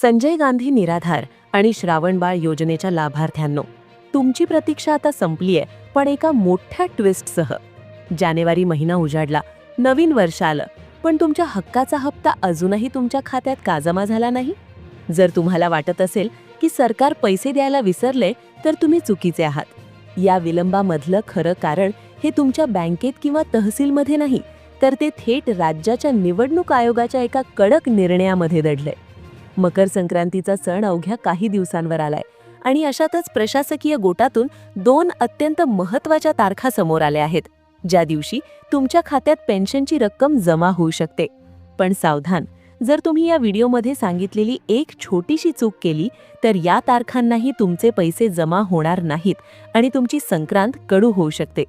संजय गांधी निराधार आणि श्रावणबाळ योजनेच्या लाभार्थ्यांनो तुमची प्रतीक्षा आता संपली आहे पण एका मोठ्या ट्विस्टसह. जानेवारी महिना उजाडला नवीन वर्ष आलं पण तुमच्या हक्काचा हप्ता अजूनही तुमच्या खात्यात का जमा झाला नाही? जर तुम्हाला वाटत असेल की सरकार पैसे द्यायला विसरले तर तुम्ही चुकीचे आहात. या विलंबामधलं खरं कारण हे तुमच्या बँकेत किंवा तहसीलमध्ये नाही तर ते थेट राज्याच्या निवडणूक आयोगाच्या एका कडक निर्णयामध्ये दडलंय. मकर संक्रांतीचा सण अवघ्या काही दिवसांवर आलाय. आणि अशातच प्रशासकीय गोटातून दोन अत्यंत महत्त्वाच्या तारखा समोर आल्या आहेत. ज्या दिवशी तुमच्या खात्यात पेन्शनची रक्कम जमा होऊ शकते. पण सावधान जर तुम्ही या व्हिडिओमध्ये सांगितलेली एक छोटीशी चूक केली तर या तारखांनाही तुमचे पैसे जमा होणार नाहीत आणि तुमची संक्रांत कडू होऊ शकते.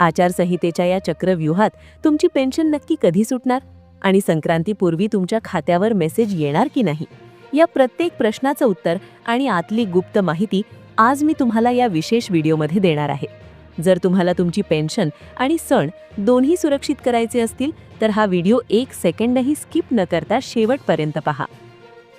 आचारसंहितेच्या या चक्रव्यूहात तुमची पेन्शन नक्की कधी सुटणार? आणि संक्रांतीपूर्वी तुमच्या खात्यावर मेसेज येणार की नाही? या प्रत्येक प्रश्नाचं उत्तर आणि आतली गुप्त माहिती आज मी तुम्हाला या विशेष व्हिडिओमध्ये देणार आहे. जर तुम्हाला तुमची पेन्शन आणि सण दोन्ही सुरक्षित करायचे असतील तर हा व्हिडिओ एक सेकंडही स्किप न करता शेवटपर्यंत पहा.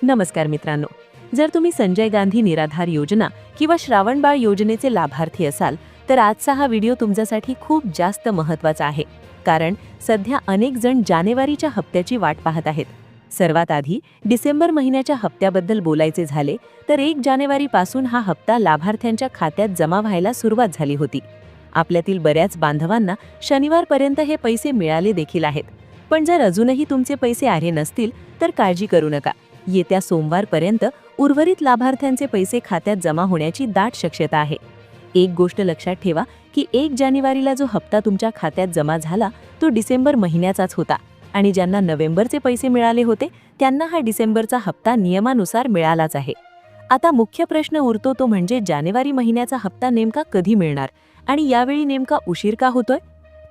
नमस्कार मित्रांनो. जर तुम्ही संजय गांधी निराधार योजना किंवा श्रावणबाळ योजनेचे लाभार्थी असाल तर आजचा हा व्हिडिओ तुमच्यासाठी खूप जास्त महत्त्वाचा आहे. कारण सध्या अनेक जण जानेवारीच्या हप्त्याची वाट पाहत आहेत. सर्वात आधी डिसेंबर महिन्याच्या हप्त्याबद्दल बोलायचे झाले तर एक जानेवारीपासून हा हप्ता लाभार्थ्यांच्या खात्यात जमा व्हायला सुरुवात झाली होती. आपल्यातील बऱ्याच बांधवांना शनिवारपर्यंत हे पैसे मिळाले देखील आहेत. पण जर अजूनही तुमचे पैसे आले नसतील तर काळजी करू नका. येत्या सोमवारपर्यंत उर्वरित लाभार्थ्यांचे पैसे खात्यात जमा होण्याची दाट शक्यता आहे. एक गोष्ट लक्षात ठेवा की एक जानेवारीला जो हप्ता तुमच्या खात्यात जमा झाला तो डिसेंबर महिन्याचाच होता. आणि ज्यांना नोव्हेंबरचे पैसे मिळाले होते त्यांना हा डिसेंबरचा हप्ता नियमानुसार मिळालाच आहे. आता मुख्य प्रश्न उरतो तो म्हणजे जानेवारी महिन्याचा हप्ता नेमका कधी मिळणार? आणि यावेळी नेमका उशीर का होतोय?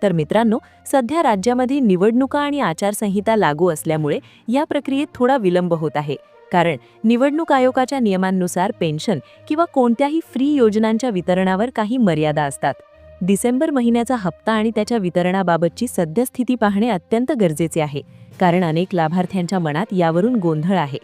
तर मित्रांनो सध्या राज्यामध्ये निवडणुका आणि आचारसंहिता लागू असल्यामुळे या प्रक्रियेत थोडा विलंब होत आहे. कारण निवडणूक आयोगाच्या नियमांनुसार पेन्शन किंवा कोणत्याही फ्री योजनांच्या वितरणावर काही मर्यादा असतात. डिसेंबर महिन्याचा हप्ता आणि त्याच्या वितरणाबाबतची सद्यस्थिती पाहणे अत्यंत गरजेचे आहे कारण अनेक लाभार्थ्यांच्या मनात यावरून गोंधळ आहे.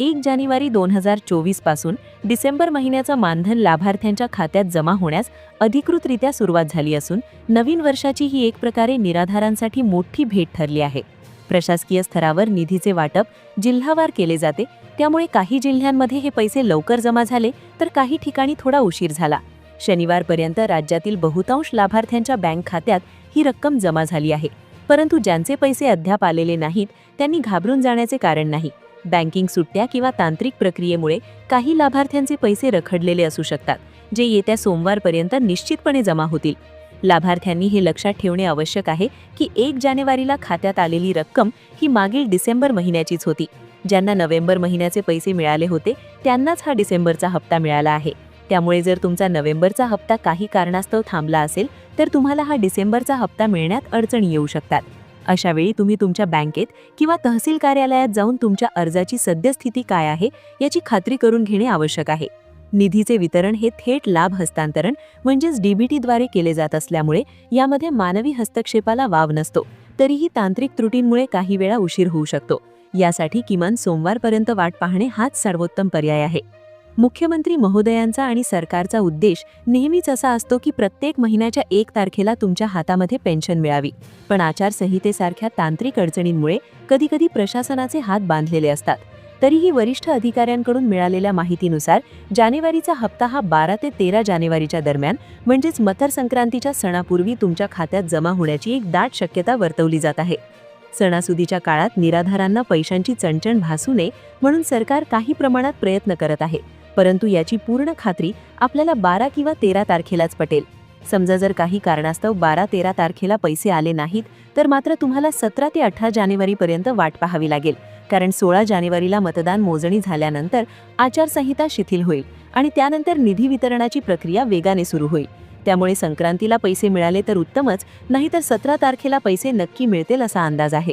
एक जानेवारी दोन हजार चोवीसपासून डिसेंबर महिन्याचं मानधन लाभार्थ्यांच्या खात्यात जमा होण्यास अधिकृतरित्या सुरुवात झाली असून नवीन वर्षाची ही एक प्रकारे निराधारांसाठी मोठी भेट ठरली आहे. प्रशासकीय स्तरावर निधीचे वाटप जिल्हावार केले जाते. त्यामुळे काही जिल्ह्यांमध्ये हे पैसे लवकर जमा झाले तर काही ठिकाणी थोडा उशीर झाला. शनिवारपर्यंत राज्यातील बहुतांश लाभार्थ्यांच्या बँक खात्यात ही रक्कम जमा झाली आहे. परंतु ज्यांचे पैसे अद्याप आलेले नाहीत त्यांनी घाबरून जाण्याचे कारण नाही. बँकिंग सुट्ट्या किंवा तांत्रिक प्रक्रियेमुळे काही लाभार्थ्यांचे पैसे रखडलेले असू शकतात जे येत्या सोमवारपर्यंत निश्चितपणे जमा होतील. लाभार्थ्यांनी हे लक्षात ठेवणे आवश्यक आहे की एक जानेवारीला खात्यात आलेली रक्कम ही मागील डिसेंबर महिन्याचीच होती. ज्यांना नोव्हेंबर महिन्याचे पैसे मिळाले होते त्यांनाच हा डिसेंबरचा हप्ता मिळाला आहे. त्यामुळे जर तुमचा नोव्हेंबरचा हप्ता काही कारणास्तव थांबला असेल तर तुम्हाला हा डिसेंबरचा हप्ता मिळण्यात अडचणी येऊ शकतात. अशावेळी तुम्ही तुमच्या बँकेत किंवा तहसील कार्यालयात जाऊन तुमच्या अर्जाची सद्यस्थिती काय आहे याची खात्री करून घेणे आवश्यक आहे. निधीचे वितरण हे थेट लाभ हस्तांतरण म्हणजेच डीबीटीद्वारे केले जात असल्यामुळे यामध्ये मानवी हस्तक्षेपाला वाव नसतो. तरीही तांत्रिक त्रुटींमुळे काही वेळा उशीर होऊ शकतो. यासाठी किमान सोमवारपर्यंत वाट पाहणे हाच सर्वोत्तम पर्याय आहे. मुख्यमंत्री महोदयांचा आणि सरकारचा उद्देश नेहमीच असा असतो की प्रत्येक महिन्याच्या एक तारखेला तुमच्या हातामध्ये पेन्शन मिळावी. पण आचारसंहितेसारख्या तांत्रिक अडचणींमुळे कधीकधी प्रशासनाचे हात बांधलेले असतात. तरीही वरिष्ठ अधिकाऱ्यांकडून मिळालेल्या माहितीनुसार जानेवारीचा हप्ता हा बारा ते तेरा जानेवारीच्या दरम्यान म्हणजेच मकर संक्रांतीच्या सणापूर्वी तुमच्या खात्यात जमा होण्याची एक दाट शक्यता वर्तवली जात आहे. सणासुदीच्या काळात निराधारांना पैशांची चणचण भासू नये म्हणून सरकार काही प्रमाणात प्रयत्न करत आहे परंतु याची पूर्ण खात्री आपल्याला बारा किंवा तेरा तारखेलाच पटेल. समजा जर काही कारणास्तव बारा तेरा तारखेला पैसे आले नाहीत तर मात्र तुम्हाला सतरा ते अठरा जानेवारीपर्यंत वाट पाहावी लागेल. कारण सोळा जानेवारीला मतदान मोजणी झाल्यानंतर आचारसंहिता शिथिल होईल आणि त्यानंतर निधी वितरणाची प्रक्रिया वेगाने सुरू होईल. त्यामुळे संक्रांतीला पैसे मिळाले तर उत्तमच नाहीतर सतरा तारखेला पैसे नक्की मिळतील असा अंदाज आहे.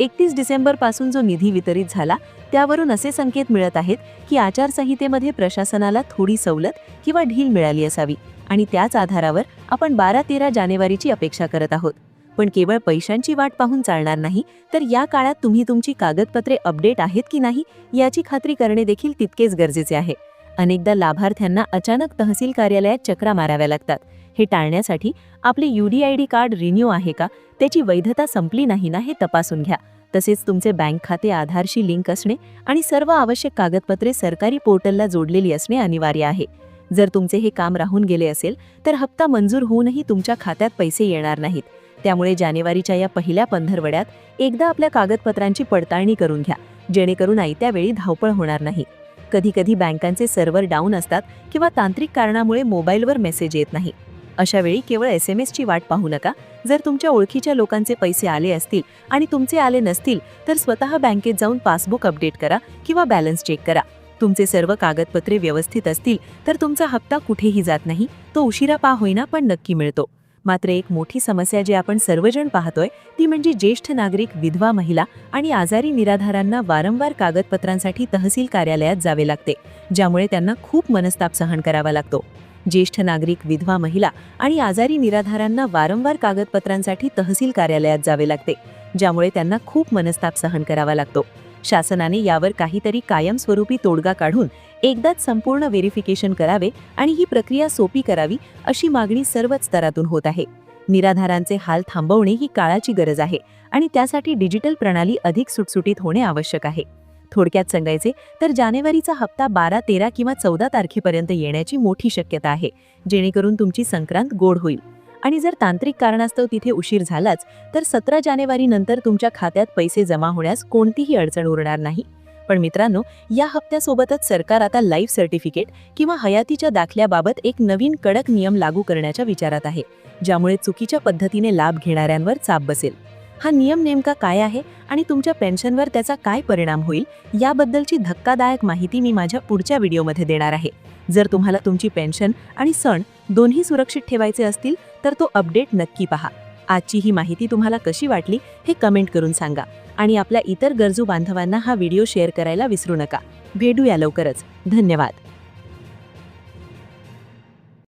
एकतीस डिसेंबरपासून जो निधी वितरित झाला त्यावरून असे संकेत मिळत आहेत की आचारसंहितेमध्ये प्रशासनाला थोडी सवलत किंवा ढील मिळाली असावी. आणि त्याच आधारावर आपण बारा तेरा जानेवारीची अपेक्षा करत आहोत. पण केवळ पैशांची वाट पाहून चालणार नाही तर या काळात तुम्ही तुमची कागदपत्रे अपडेट आहेत की नाही याची खात्री करणे देखील तितकेच गरजेचे आहे. अनेकदा लाभार्थ्यांना अचानक तहसील कार्यालयात चक्रा माराव्या लागतात. हे टाळण्यासाठी आपले यूडीआयडी कार्ड रिन्यू आहे का त्याची वैधता संपली नाही ना हे तपासून घ्या. तसेच तुमचे बँक खाते आधारशी लिंक असणे आणि सर्व आवश्यक कागदपत्रे सरकारी पोर्टलला जोडलेली असणे अनिवार्य आहे. जर तुमचे हे काम राहून गेले असेल तर हप्ता मंजूर होऊनही तुमच्या खात्यात पैसे येणार नाहीत. त्यामुळे जानेवारीच्या या पहिल्या पंधरवड्यात एकदा आपल्या कागदपत्रांची पडताळणी करून घ्या जेणेकरून आयत्या वेळी धावपळ होणार नाही. कधीकधी बँकांचे सर्व्हर डाऊन असतात किंवा तांत्रिक कारणामुळे मोबाईलवर मेसेज येत नाही. अशा वेळी केवळ एस एम एसची वाट पाहू नका. जर तुमच्या ओळखीच्या लोकांचे पैसे आले असतील आणि तुमचे आले नसतील तर स्वतः बँकेत जाऊन पासबुक अपडेट करा किंवा बॅलन्स चेक करा. तुमचे सर्व कागदपत्रे व्यवस्थित असतील तर तुमचा हप्ता कुठेही जात नाही. तो उशिरा पा होईना पण नक्की मिळतो. मात्र एक मोठी समस्या जी आपण सर्वजण पाहतोय ती म्हणजे ज्येष्ठ नागरिक विधवा महिला आणि आजारी निराधारांना वारंवार कागदपत्रांसाठी तहसील कार्यालयात जावे लागते ज्यामुळे त्यांना खूप मनस्ताप सहन करावा लागतो. ज्येष्ठ नागरिक विधवा महिला आणि आजारी निराधारांना वारंवार कागदपत्रांसाठी तहसील कार्यालयात जावे लागते ज्यामुळे त्यांना खूप मनस्ताप सहन करावा लागतो. शासनाने यावर काहीतरी कायमस्वरूपी तोडगा काढून एकदाच संपूर्ण व्हेरिफिकेशन करावे आणि ही प्रक्रिया सोपी करावी अशी मागणी सर्वच स्तरातून होत आहे. निराधारांचे हाल थांबवणे ही काळाची गरज आहे आणि त्यासाठी डिजिटल प्रणाली अधिक सुटसुटीत होणे आवश्यक आहे. थोडक्यात सांगायचे तर जानेवारीचा हप्ता बारा तेरा किंवा चौदा तारखेपर्यंत येण्याची मोठी शक्यता आहे जेणेकरून तुमची संक्रांत गोड होईल. आणि जर तांत्रिक कारणास्तव तिथे उशीर झालाच तर सतरा जानेवारी नंतर तुमच्या खात्यात पैसे जमा होण्यास कोणतीही अडचण उरणार नाही. पण मित्रांनो या हप्त्यासोबतच सरकार आता लाईफ सर्टिफिकेट किंवा हयातीच्या दाखल्याबाबत एक नवीन कडक नियम लागू करण्याच्या विचारात आहे ज्यामुळे चुकीच्या पद्धतीने लाभ घेणाऱ्यांवर चाप बसेल. हा नियम नेमका काय आहे आणि तुमच्या पेन्शनवर त्याचा काय परिणाम होईल याबद्दलची धक्कादायक माहिती मी माझ्या पुढच्या व्हिडिओमध्ये देणार आहे. जर तुम्हाला तुमची पेन्शन आणि सण दोन्ही सुरक्षित ठेवायचे असतील तर तो अपडेट नक्की पहा. आजची ही माहिती तुम्हाला कशी वाटली हे कमेंट करून सांगा आणि आपल्या इतर गरजू बांधवांना हा व्हिडिओ शेअर करायला विसरू नका. भेटूया लवकरच. धन्यवाद.